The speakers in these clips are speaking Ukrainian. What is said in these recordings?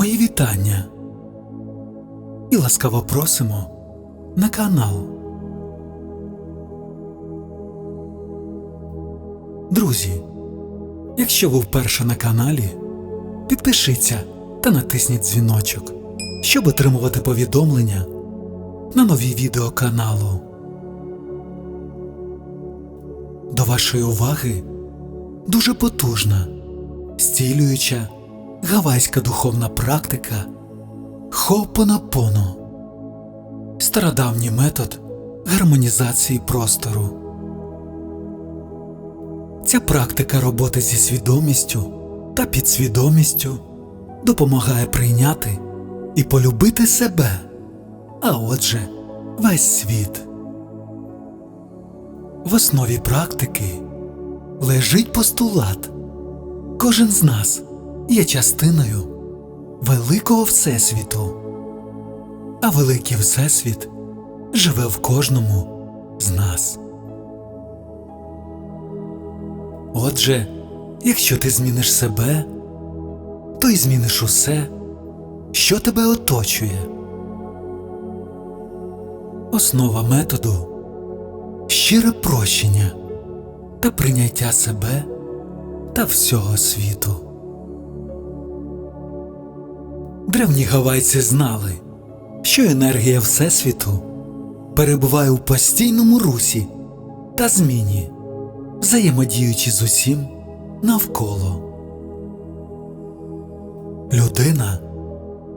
Мої вітання і ласкаво просимо на канал. Друзі, якщо ви вперше на каналі, підпишіться та натисніть дзвіночок, щоб отримувати повідомлення на нові відео каналу. До вашої уваги дуже потужна, зцілююча гавайська духовна практика Хо'опонопоно – стародавній метод гармонізації простору. Ця практика роботи зі свідомістю та підсвідомістю допомагає прийняти і полюбити себе, а отже, весь світ. В основі практики лежить постулат. Кожен з нас є частиною великого Всесвіту, а великий Всесвіт живе в кожному з нас. Отже, якщо ти зміниш себе, то й зміниш усе, що тебе оточує. Основа методу щире прощення та прийняття себе та всього світу. Древні гавайці знали, що енергія Всесвіту перебуває у постійному русі та зміні, взаємодіючи з усім навколо. Людина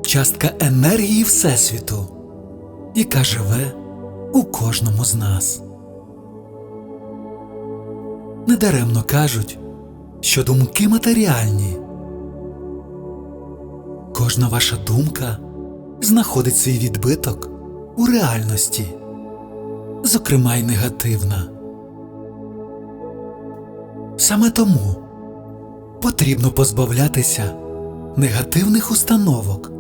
частка енергії Всесвіту, яка живе у кожному з нас. Недаремно кажуть, що думки матеріальні. Кожна ваша думка знаходить свій відбиток у реальності, зокрема й негативна. Саме тому потрібно позбавлятися негативних установок,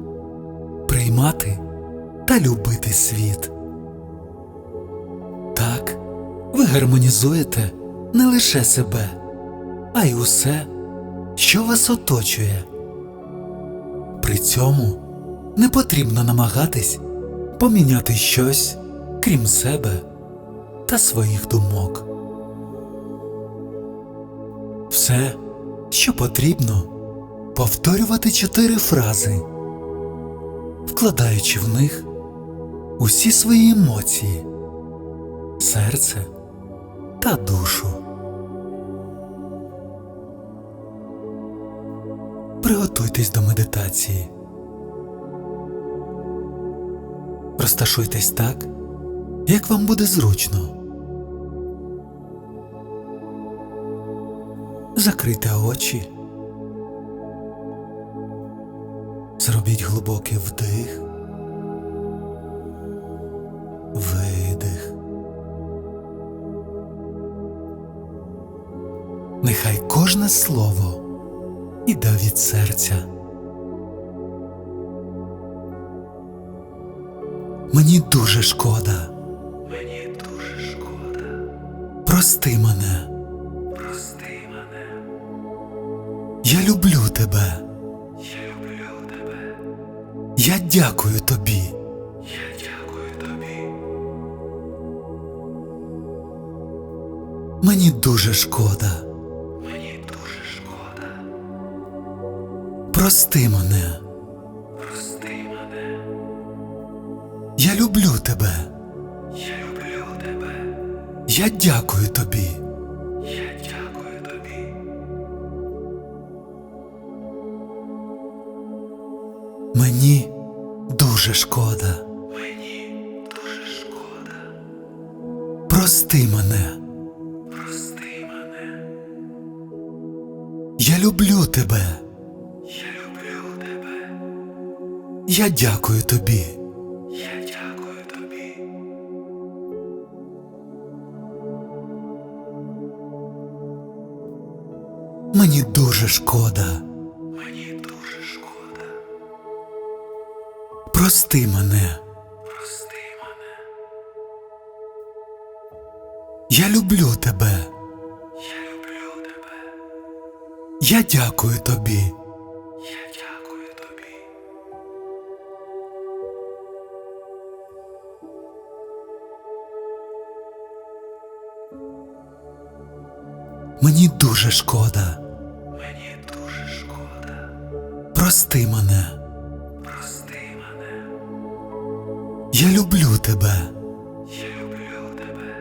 приймати та любити світ. Так ви гармонізуєте не лише себе, а й усе, що вас оточує. При цьому не потрібно намагатись поміняти щось крім себе та своїх думок. Все, що потрібно, повторювати чотири фрази, вкладаючи в них усі свої емоції, серце та душу. Приготуйтесь до медитації. Розташуйтесь так, як вам буде зручно. Закрийте очі. Зробіть глибокий вдих. Видих. Нехай кожне слово іде від серця. Мені дуже шкода. Мені дуже шкода. Прости мене. Прости мене. Я люблю тебе. Я люблю тебе. Я дякую тобі. Я дякую тобі. Мені дуже шкода. Прости мене. Прости мене. Я люблю тебе. Я люблю тебе. Я дякую тобі. Я дякую тобі. Мені дуже шкода. Мені дуже шкода. Прости мене. Прости мене. Я люблю тебе. Я дякую тобі. Я дякую тобі. Мені дуже шкода. Мені дуже шкода. Прости мене. Прости мене. Я люблю тебе. Я люблю тебе. Я дякую тобі. Мені дуже шкода. Мені дуже шкода. Прости мене. Прости мене. Я люблю тебе. Я люблю тебе.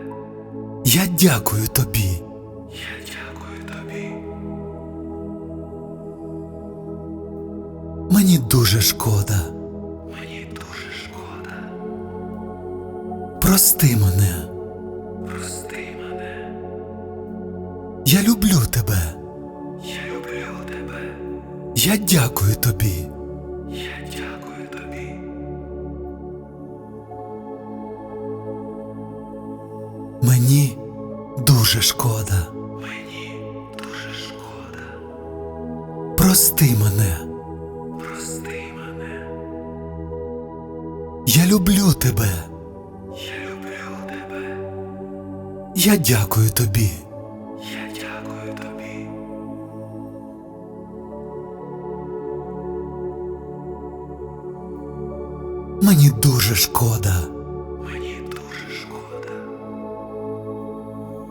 Я дякую тобі. Я дякую тобі. Мені дуже шкода. Мені дуже шкода. Прости мене. Я люблю тебе. Я люблю тебе. Я дякую тобі. Я дякую тобі. Мені дуже шкода. Мені дуже шкода. Прости мене. Прости мене. Я люблю тебе. Я люблю тебе. Я дякую тобі. Мені дуже шкода. Мені дуже шкода.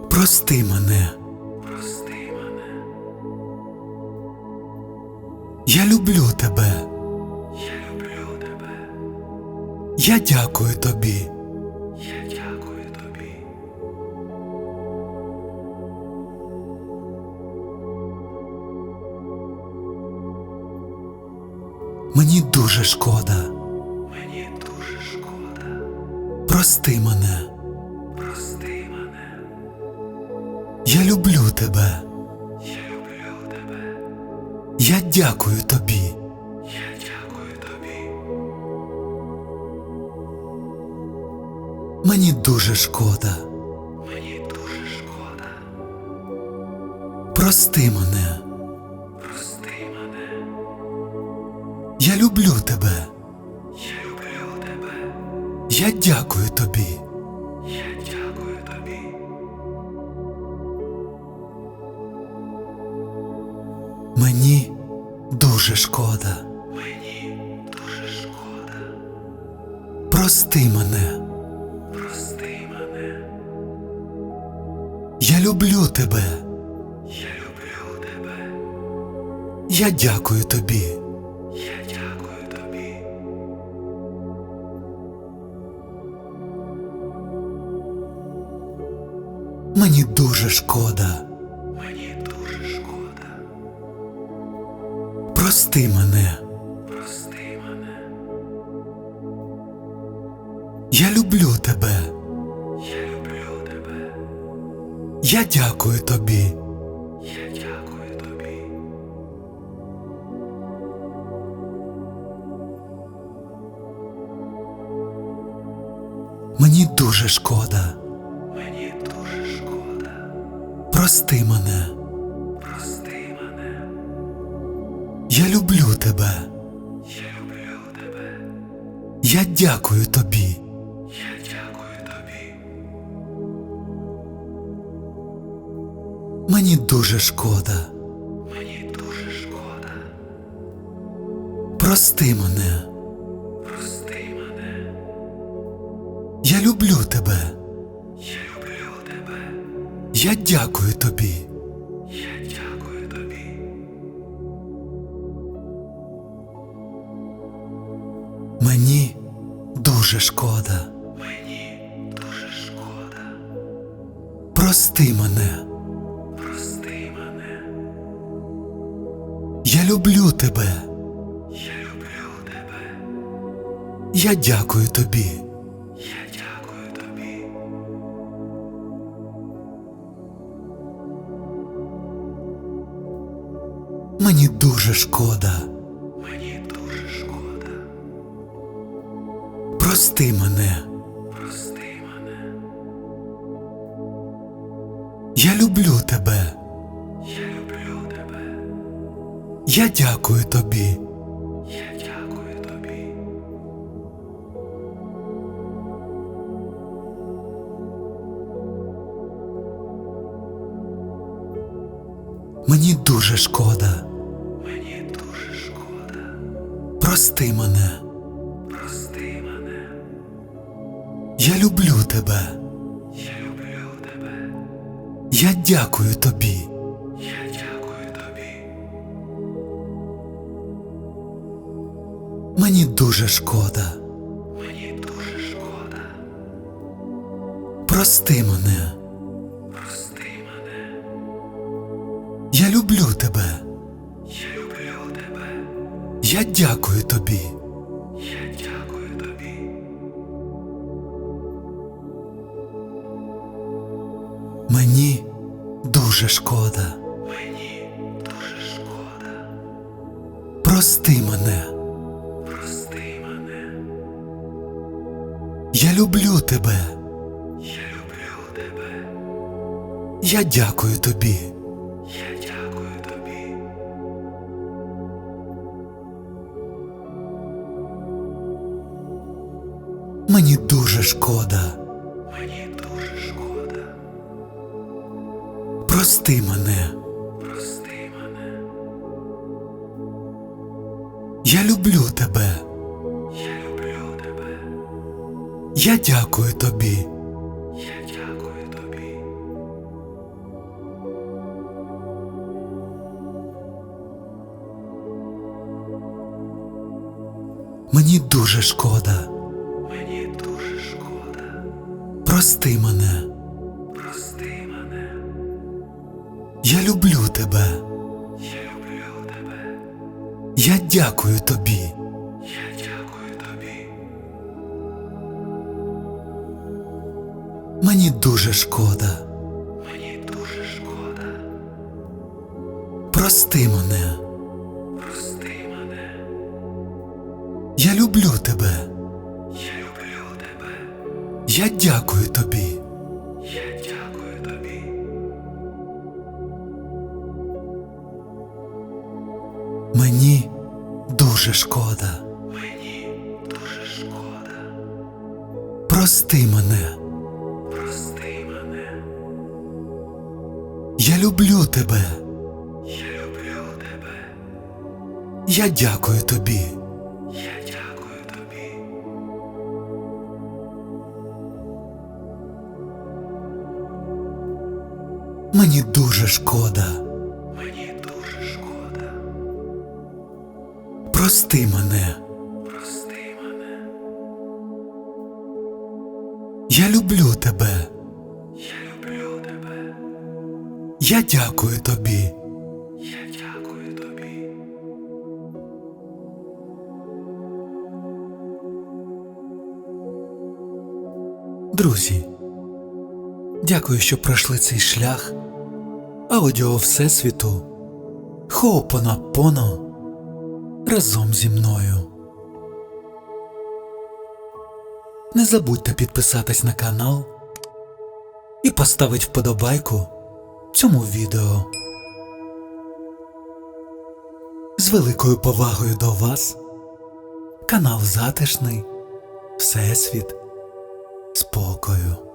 Прости мене. Прости мене. Я люблю тебе. Я люблю тебе. Я дякую тобі. Я дякую тобі. Мені дуже шкода. Прости мене. Прости мене. Я люблю тебе. Я люблю тебе. Я дякую тобі. Я дякую тобі. Мені дуже шкода. Мені дуже шкода. Прости мене. Прости мене. Я люблю тебе. Я дякую тобі. Я дякую тобі. Мені дуже шкода. Мені дуже шкода. Прости мене. Прости мене. Я люблю тебе. Я люблю тебе. Я дякую тобі. Мені дуже шкода. Мені дуже шкода. Прости мене. Прости мене. Я люблю тебе. Я люблю тебе. Я дякую тобі. Я дякую тобі. Мені дуже шкода. Прости мене. Прости мене. Я люблю тебе. Я люблю тебе. Я дякую тобі. Я дякую тобі. Мені дуже шкода. Мені дуже шкода. Прости мене. Прости мене. Я люблю тебе. Я дякую тобі. Я дякую тобі. Мені дуже шкода. Мені дуже шкода. Прости мене. Прости мене. Я люблю тебе. Я люблю тебе. Я дякую тобі. Мені дуже шкода. Мені дуже шкода. Прости мене. Прости мене. Я люблю тебе. Я люблю тебе. Я дякую тобі. Я дякую тобі. Мені дуже шкода. Прости мене. Прости мене. Я люблю тебе. Я люблю тебе. Я дякую тобі. Я дякую тобі. Мені дуже шкода. Мені дуже шкода. Прости мене. Прости мене. Я люблю тебе. Я дякую тобі. Я дякую тобі. Мені дуже шкода. Мені дуже шкода. Прости мене. Прости мене. Я люблю тебе. Я люблю тебе. Я дякую тобі. Мені дуже шкода. Мені дуже шкода. Прости мене. Прости мене. Я люблю тебе. Я люблю тебе. Я дякую тобі. Я дякую тобі. Мені дуже шкода. Прости мене. Прости мене. Я люблю тебе. Я люблю тебе. Я дякую тобі. Я дякую тобі. Мені дуже шкода. Мені дуже шкода. Прости мене. Прости мене. Я люблю тебе. Я дякую тобі. Я дякую тобі. Мені дуже шкода. Мені дуже шкода. Прости мене. Прости мене. Я люблю тебе. Я люблю тебе. Я дякую тобі. Мені дуже шкода. Мені дуже шкода. Прости мене. Прости мене. Я люблю тебе. Я люблю тебе. Я дякую тобі. Я дякую тобі. Друзі, дякую, що пройшли цей шлях аудіо Всесвіту Хоопонапоно разом зі мною. Не забудьте підписатись на канал і поставити вподобайку цьому відео. З великою повагою до вас канал Затишний Всесвіт спокою.